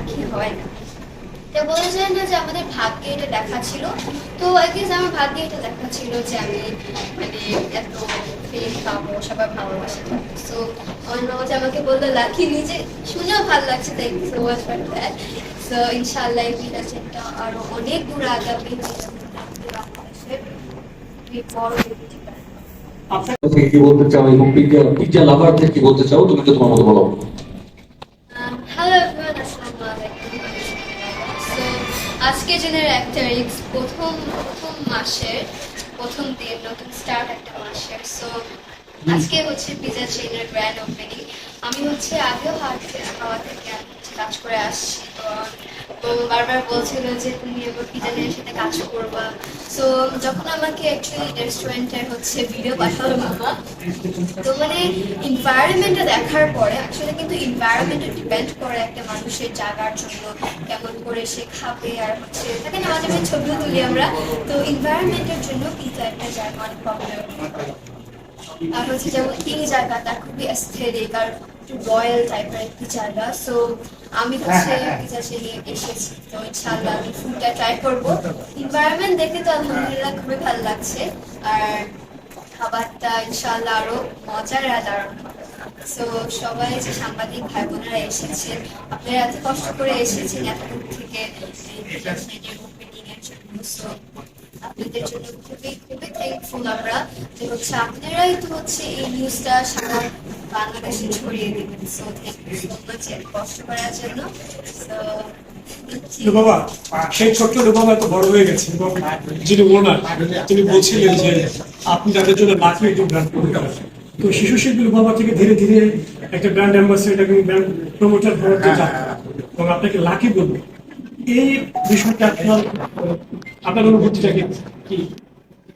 Lucky হয় না তো বলেছিলেন যে আমাদের ভাগ্যে এটা লেখা ছিল তো আমার ভাগ্যে এটা লেখা ছিল যে আমি মানে এত ফেম পাবো সবাই ভালোবাসে সো আমার মামা আমাকে বলল লাকি নিজে শুনেও ভালো লাগছে thank so much for that so ইনশাআল্লাহ এই রিলেশনটা আরও অনেক দূর আগাবে আপনার কি বলতে চাও? এবং পিজ্জা পিজ্জা লাভার কি বলতে চাও, তুমি তো তোমার মতো বলো। আজকে জেনের একটা তারিখ প্রথম প্রথম মাসের প্রথম দিন নতুন স্টার্ট একটা মাসের। সো আজকে হচ্ছে পিজা চেইনের গ্র্যান্ড ওপেনিং আমি হচ্ছে আগেও হাট খাওয়া থেকে কাজ করে আসছি। তো বারবার বলছিল যে তুমি এবার পিজা চেইনের সাথে কাজ করবা। সো যখন আমাকে অ্যাকচুয়ালি রেস্টুরেন্টের হচ্ছে ভিডিও পাঠালো মামা তো মানে এনভায়রনমেন্টটা দেখার পরে আসলে কিন্তু এনভায়রনমেন্টে ডিপেন্ড করে একটা মানুষের জায়গার জন্য, কেমন করে সে খাবে আর হচ্ছে থাকে না মাঝে মাঝে ছবিও তুলি আমরা। তো এনভায়রনমেন্টের জন্য পিজা একটা জায়গা অনেক পপুলার আর হচ্ছে যেমন এই জায়গাটা খুবই অ্যাস্থেটিক আর একটু রয়্যাল টাইপের একটি সো আমি হচ্ছে পিজা নিয়ে এসেছি। তো ইনশাআল্লাহ আমি ফুডটা ট্রাই করব। এনভায়রনমেন্ট দেখে তো আলহামদুলিল্লাহ খুবই ভালো লাগছে। আর খাবারটা ইনশাআল্লাহ আরও মজার আর দারুণ সো সবাই যে সাংবাদিক ভাই বোনেরা এসেছেন আপনারা এত কষ্ট করে এসেছেন এত দূর থেকে ওপেনিং এর জন্য। সো আপনাদের জন্য খুবই খুবই থ্যাঙ্কফুল আমরা। যে হচ্ছে আপনারাই তো হচ্ছে এই নিউজটা সারা বাংলাদেশে ছড়িয়ে দেবেন। সো কষ্ট করার জন্য। সো লুবাবা সেই ছোট্ট বড় হয়ে গেছে। যিনি ওনার, তিনি বলছিলেন যে আপনি তাদের জন্য একটি ব্র্যান্ড করতে তো শিশু শিল্পী লুবাবা থেকে ধীরে ধীরে একটা ব্র্যান্ড অ্যাম্বাসেডর ব্র্যান্ড প্রমোটার হওয়ার এবং আপনাকে লাকি বলব। এই বিষয়টা আপনার আপনার অনুভূতিটা কি?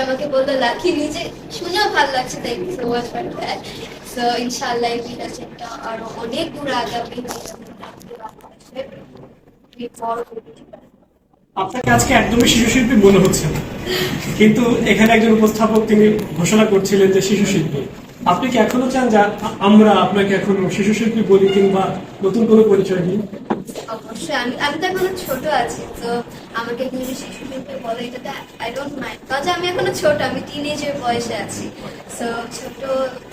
আমাকে বলল নিজে শুনেও ভালো লাগছে আপনাকে আজকে একদমই শিশু শিল্পী মনে হচ্ছে না। কিন্তু এখানে একজন উপস্থাপক তিনি ঘোষণা করছিলেন যে শিশু শিল্পী আপনি কি এখনও চান যে আমরা আপনাকে এখনও শিশু শিল্পী বলি কিংবা নতুন কোনো পরিচয় দিই? অবশ্যই। আমি আমি তো এখনও ছোট আছি, তো আমাকে এখন শিশু শিল্পী বলে এটাতে আই ডোন্ট মাইন্ড কারণ আমি এখনও ছোট, আমি টিনেজের বয়সে আছি। সো ছোট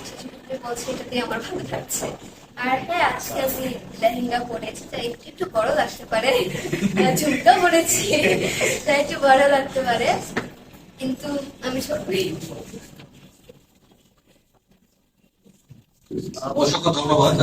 শিশু শিল্পী বলছে এটাতে আমার ভালো লাগছে আর হ্যাঁ আজকে আমি লেহেঙ্গা পরেছি, তাই একটু একটু বড় লাগতে পারে। আর ঝুমকা পরেছি, তাই একটু বড় লাগতে পারে। কিন্তু আমি ছোটই অসংখ্য ধন্যবাদ